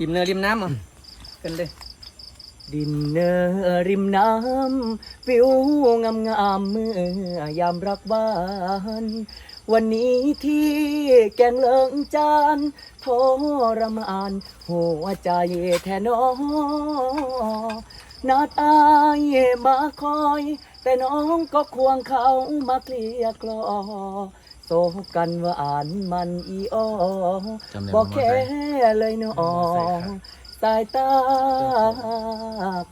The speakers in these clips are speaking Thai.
ริมเนินริมน้ำอะกันเลย ดินเนอร์ริมน้ำวิวงามงามๆเมื่อยามรักบ้านวันนี้ที่แกงเลิงจานทรมานหัวใจแทนน้อนาดอายมาคอย แต่น้องก็ควงเขามาเคลียร์กลอ โซกันว่าอ่านมันอีออจำได้บอกบ่แค่เลยน้องสายตา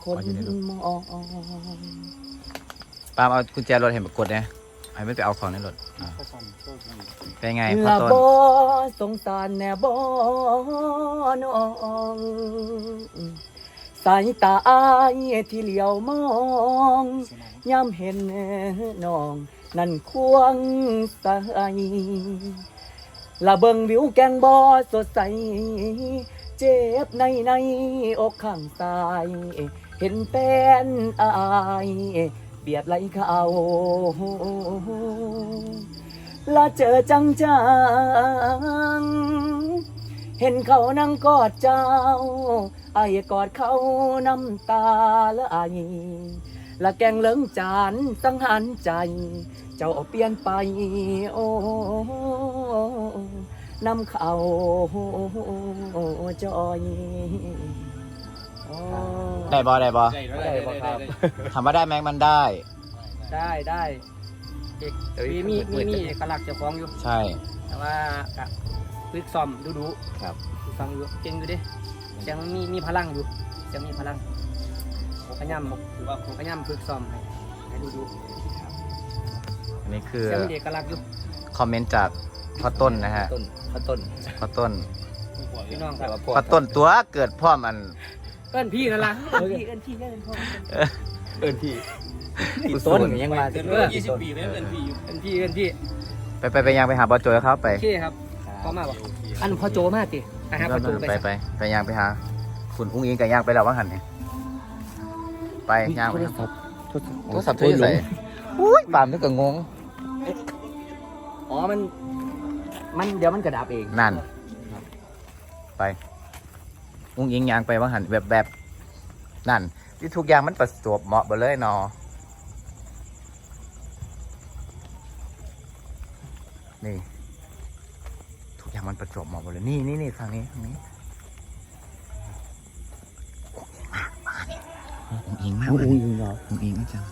คนมองปาล์มเอากุญแจรถเห็นปรากฏเนี่ยให้ไม่ไปเอาของในรถอะเป็นไงพ่อละต้นบอสงสารแน่บอน้องสายตาอายที่เหลียวมองย่ำเห็นน้อง นั่นควงสายละเบิงวิวแกงบอสดใส เจ็บในในอกข้างซ้าย เห็นเป็นอายเบียดไหลเขาละเจอจังจัง เห็นเขานั่งกอดเจ้าไอ้กอดเขาน้ำตาละไอ ละแกงเลิงจานสังหารใจ เจ้าเปลี่ยนไป โอ้นำเขาจอยได้บอได้บอได้บ่ครับถามว่าได้ไหมมันได้ ได้ได้เอกมีมีมืมีมีเอกลักษณ์เจ้าของอยู่ ใช่ แต่ว่าก็ฝึกซ้อมดูดูครับฝึกซ้อมอยู่เก่งอยู่ดิยังมีมีพลังอยู่ยังมีพลัง พยายามพยายามฝึกซ้อมให้ให้ดูดูอันนี้คือยังมีเอกลักษณ์อยู่คอมเมนต์จากพ่อต้นนะฮะต้นข้าวต้นพ่อต้นพี่น้องครับพ่อต้นตัวเกิดพ่อมันเอิ้นพี่นั่นล่ะเอิ้นพี่เอิ้นพี่เอิ้นพ่อเอิ้นพี่กูต้นสูนยังมาเออยี่สิบปีแล้วเอิ้นพี่อยู่เอิ้นพี่เอิ้นพี่ไปไปไปยังไปหาบอโจยเขาไปโอเคครับพอมาบ่อันพ่อโจมากติอะครับพ่อโจไปไปไปไปยังไปหาคุณอุ้งอิงกับยังไปแล้วว่างหันเนี่ย ไปยังไปโทรศัพท์โทรศัพท์โทรศัพท์เธออยู่ไหนอุ้ยปามนึกก็งงอ๋อมัน มันเดี๋ยวมันกระดับเองนั่น ไปอุ้งอิงยางไปว่างหันแบบแบบนั่น ที่ทุกอย่างมันประจวบเหมาะไปเลยเนอนี่ ทุกอย่างมันประจวบเหมาะหมดเลยนี่นี่นี่ทางนี้ทางนี้ อุ้งอิงมากอุ้เลยงอิงเหรออุ้งอิงนะจัง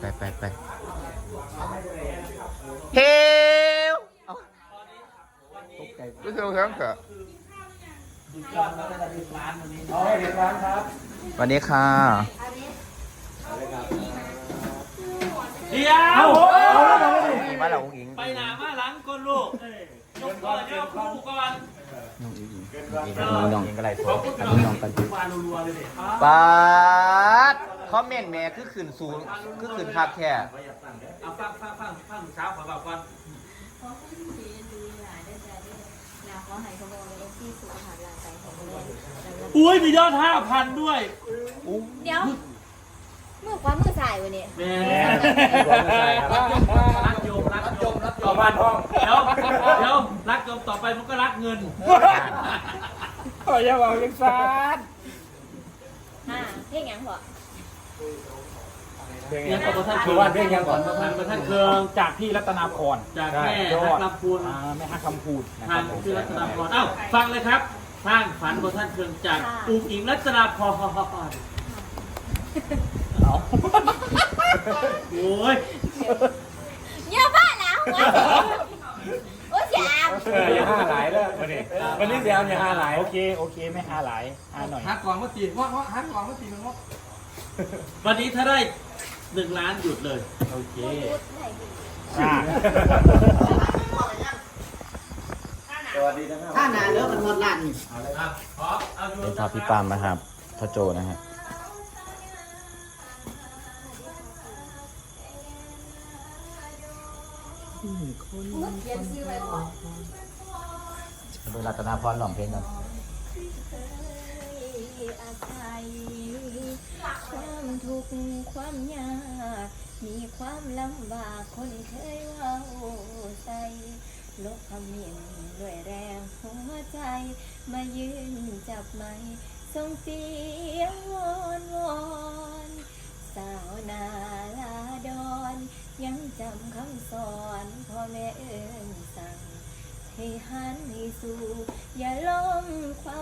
ไปไปไปไปเฮลตกใจไม่ใช่ครับค่ะวันนี้ค่ะเดี๋ยวมีมาแล้วอุ้งอิง ไปหนามาหลังก่อนลูกยกก่อนเดี๋ยวคู่ก่อน อุ้งอิงอุ้งอิงก็ไรโทรอันนี้น้องกันวารัวๆเลยเนี่ยปาดคอมเมนต์แม่คือขึ้นสูงคือขึ้นคักแค่เอาฟังฟังฟังฟังเช้าขอบอกก่อนขอให้ผู้ดีดูหลายได้ใจได้นะขอให้ขโมยเอฟซีสุขภาพร่างกายแข็งแรงแล้วก็อุ้ยมียอดห้าพันด้วยเดี๋ยวเมื่อขวามือซ้ายวะเนี่ยแม่ รักโยมรักโยมรักโยมบ้านห้องเดี๋ยวเดี๋ยวรักโยมต่อไปมันก็รักเงินอย่าบอกยังซานอ่าเพลงหยังพอเนี่ยขอบท่านคือว่าเพลงยังก่อนท่านประท่านเคเคืรื่อองงจากพี่รัตนาพรจากแม่ยอนัดกลำพูนอ่าแม่ฮักคำพูดนะคทารังบผมชื่อรัตนาพรเอ้าฟังเลยครับสร้างฝันของท่านเคืองจากอุ้งอิงรัตนาพรโอ้ยเย อะมากแล้วโอ้ยยามเอออย่าห้าหลายแล้ววันนี้วันนี้เดี๋ยวอย่าห้าหลายโอเคโอเคไม่ห้าหลายห้าหน่อยฮักกองก็ตีว่าฮักกองก็ตีมันว่าวันนี้ถ้าได้หนึ่งล้านหยุดเลย โอเคพูดได้ดีอ่าถ้าหนาเลิกมันหมดลั่นเป็นภาพพี่ปามนะครับพ่อโจนะฮะ เขียนชื่อไว้ก่อนดูรัตนาพรหล่อมเพลงกันอาศัยความทุกข์ความยากมีความลำบากคนเคยว่าโอ้ใส่ลบคำหมิ่นด้วยแรงหัวใจ มายืนจับไม้ส่งเสียงวอนวอน สาวนาลาดอน ยังจำคำสอนพ่อแม่เอิ้นสั่ง ให้หันให้สู้อย่าล้มความ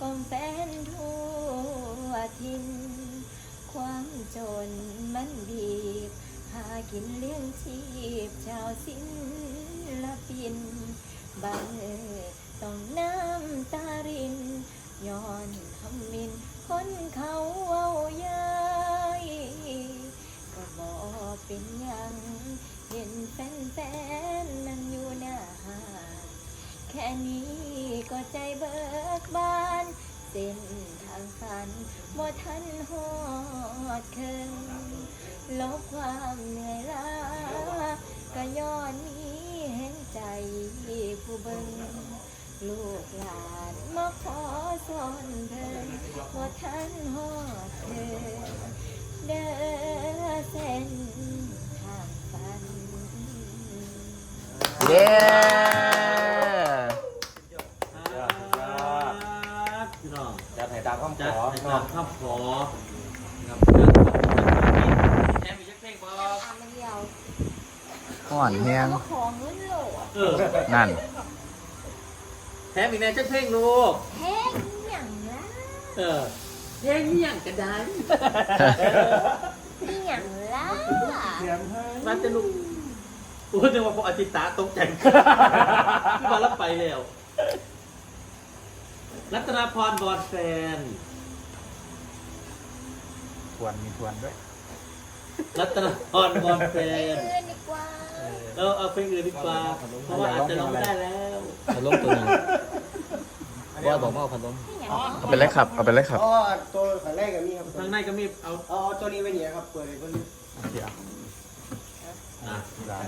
กอมแฟนทั่วทิน ความจนมันบีบ หากินเลี้ยงชีพชาวศิลปินบางเอต้องน้ำตาริน ย้อนคำมิน คนเขาเอายายก็บอกเป็นยังเห็นแฟนๆนั่งอยู่หน้าหางแค่นี้ ใจเบิกบาน เส้นทางฝันบ่ทันหอดเคิงลบความเหนื่อยล้าก็ย้อนมีเห็นใจผู้เบิ่งลูกหลานมาขอสอนเพิ่นว่าท่านหอดเธอเด้อเส้นทางฝัน เย้ จะถ่ายตามคำขจัดอให้เนาะตามคำขอกับการขอบแอมมีจักเพลงบอทำมันเดียวห่อนแฮงมาขอเงินโหลดเออนั่นแถมอีกแน่จักเพลงลูกแห้งอย่างละเออเพลงนี้อย่างกระดานนี่อย่างละมันจะลูกโอ้ยเดี๋ยวว่าพออาทิตย์ตาตกใจที่มารับไปแล้ว รัตนาพรบอลแฟน ทวนมีทวนด้วยรัตนาพรบอลแฟไปน อื่นดีกว่าเออเอาเพลงอื่นดีกว่า เพราะว่าอาจจะร้องไม่ได้แล้ว พัดลมตัวนี้ว่าบอกว่าเอาพัดลมนี่อย่างเอาไปเลยครับ เอาไปเลยครับ อ๋อตัวขันแรกกับนี่ครับทางในก็มีเอาเอาเอาตัวนี้ไว้นี่นะครับ เปิดเลยตัวนี้เดี๋ยวอะได้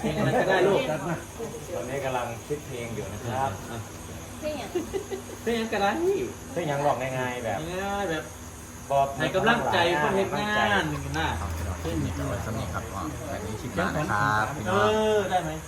เพลงอะไรก็ได้ลูกตอนนี้กำลังคิดเพลงอยู่นะครับ อะนี่อย่างเพลงก็ได้เพลงยังหลอกง่ายๆแบบง่ายๆแบบบอบให้กำลังใจคนเห็นงานหนึ่งหน้าเช่นนี้ก็ไว้สำนีครับว่าแบบนี้คลิปหน้านะครับพี่เอน้องอได้ไหมค